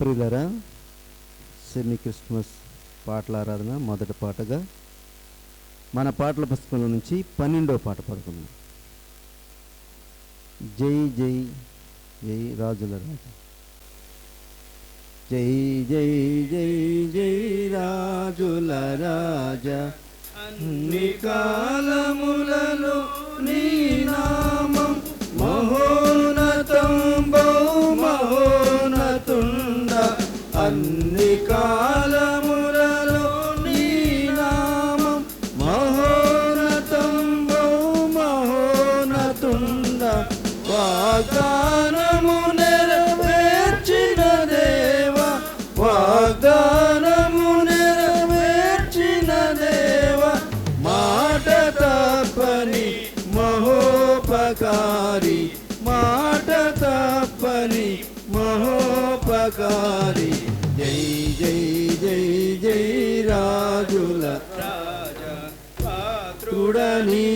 ప్రియులరా semi Christmas పాటల ఆరాధన మొదటి పాటగా మన పాటల పుస్తకంలో నుంచి పన్నెండో పాట పడుకుందాం. జై జై జై రాజుల రాజు. జై జై జై జై రాజుల రాజా. అన్ని మహోపకారి మాట తప్పని మహోపకారి. జై జై జై జై రాజుల రాజా పాత్రుడనీ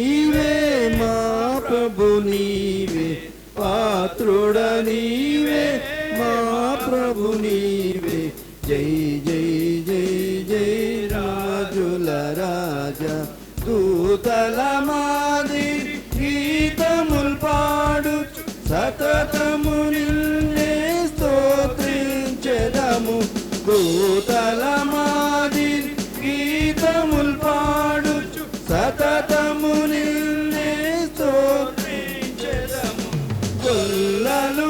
కొల్లలు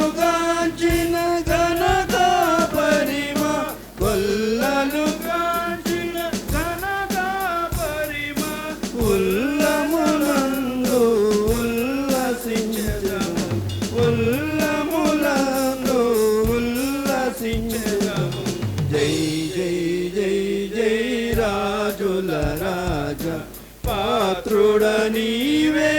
ఘనత పరిమ కొల్లలు ఘనత పరిమ ఉల్లములందు ఉల్లసించదము ఉల్లములందు ఉల్లసించదము జై జై జై జై రాజుల రాజా పాత్రుడ నీవే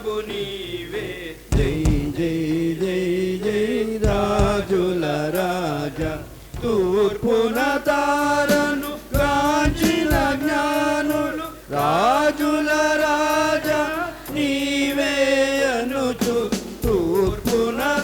ప్రభు నీవే. జై జై జై జై రాజుల రాజా. తూర్పున తారను కాంచిన జ్ఞానులు రాజుల రాజా. నీవే అనుచు తూర్పున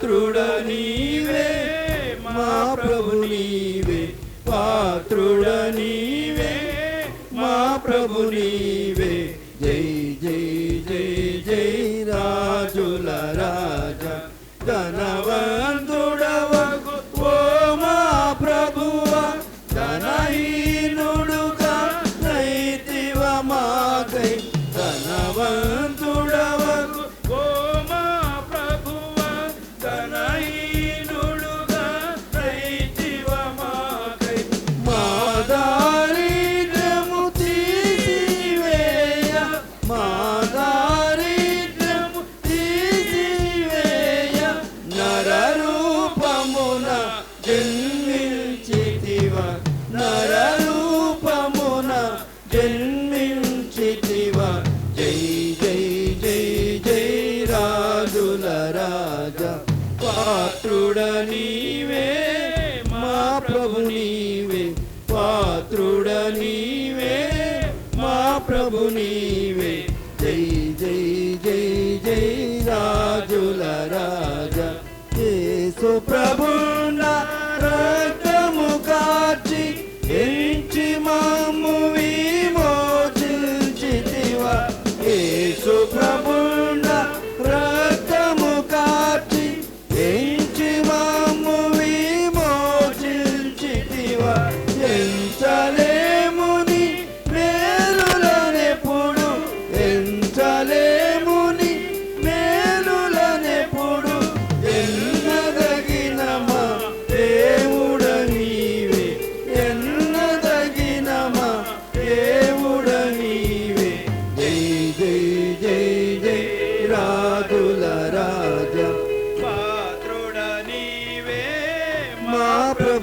పాత్రుడ నీవే మా ప్రభు నీవే. పాత్రుడ నీవే మా ప్రభు నీవే. జై జై జై జై రాజుల రాజ ధనా నరరూపమున జన్మించితివ. జై జై జై జై రాజుల రాజా పాత్రుడ నీవే మా ప్రభు నీవే. పాత్రుడ నీవే మా ప్రభు నీవే. జై జై జై జై రా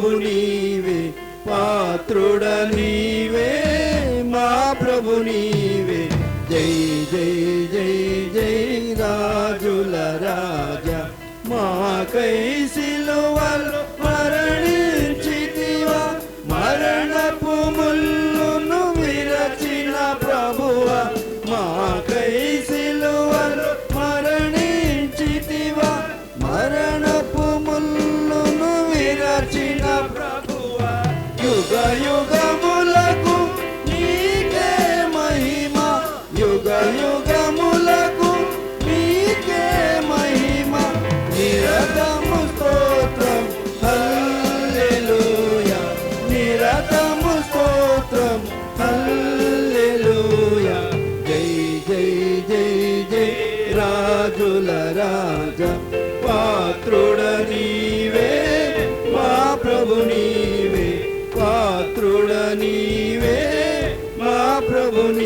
ప్రభు నీవే పాత్రుడ నీవే మా ప్రభు నీవే. జై జై జై జై రాజుల రా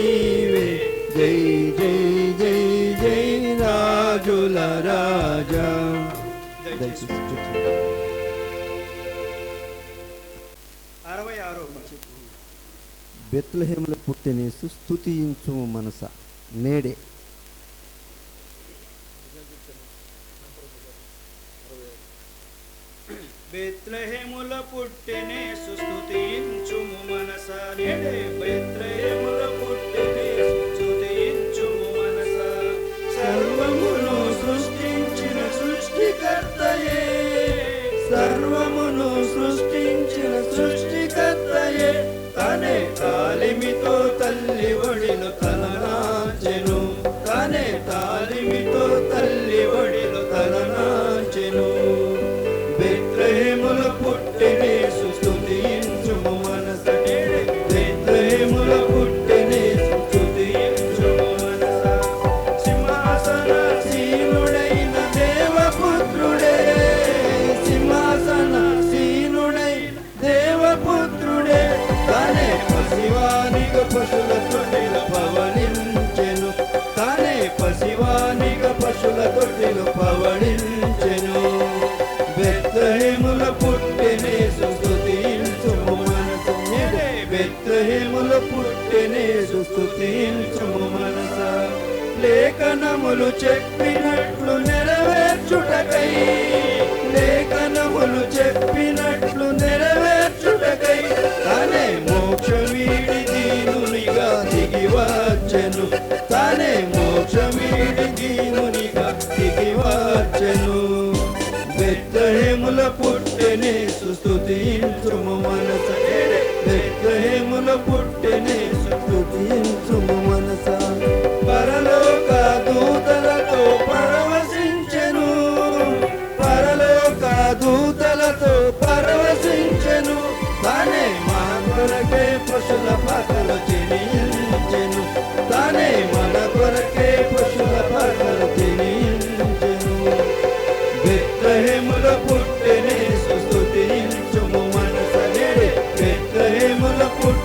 నీవే జై జై జై జై రాజుల రాజా దయచేసి కూర్చోండి. అరవై ఆరో పద్యం. బెత్లహేముల పుట్టినేసు స్తుతించు మనస నేడే బెత్లెహేముల పుట్టెనే సుస్తుతించుము మనస నేడే బెత్లెహేముల పశుల తొట్టిలో పవళించెను బెత్లహేముల పుట్టెనే మనసు. బెత్లహేముల పుట్టెనే సుస్తుతించుము మనస. లేఖనములు చెప్పినట్లు నెరవేర్చుటకై బెత్తహేముల పుట్టెనే సుస్తుతించుము మనస బెత్తహేముల పుట్టె ప్రేమల పొట్టు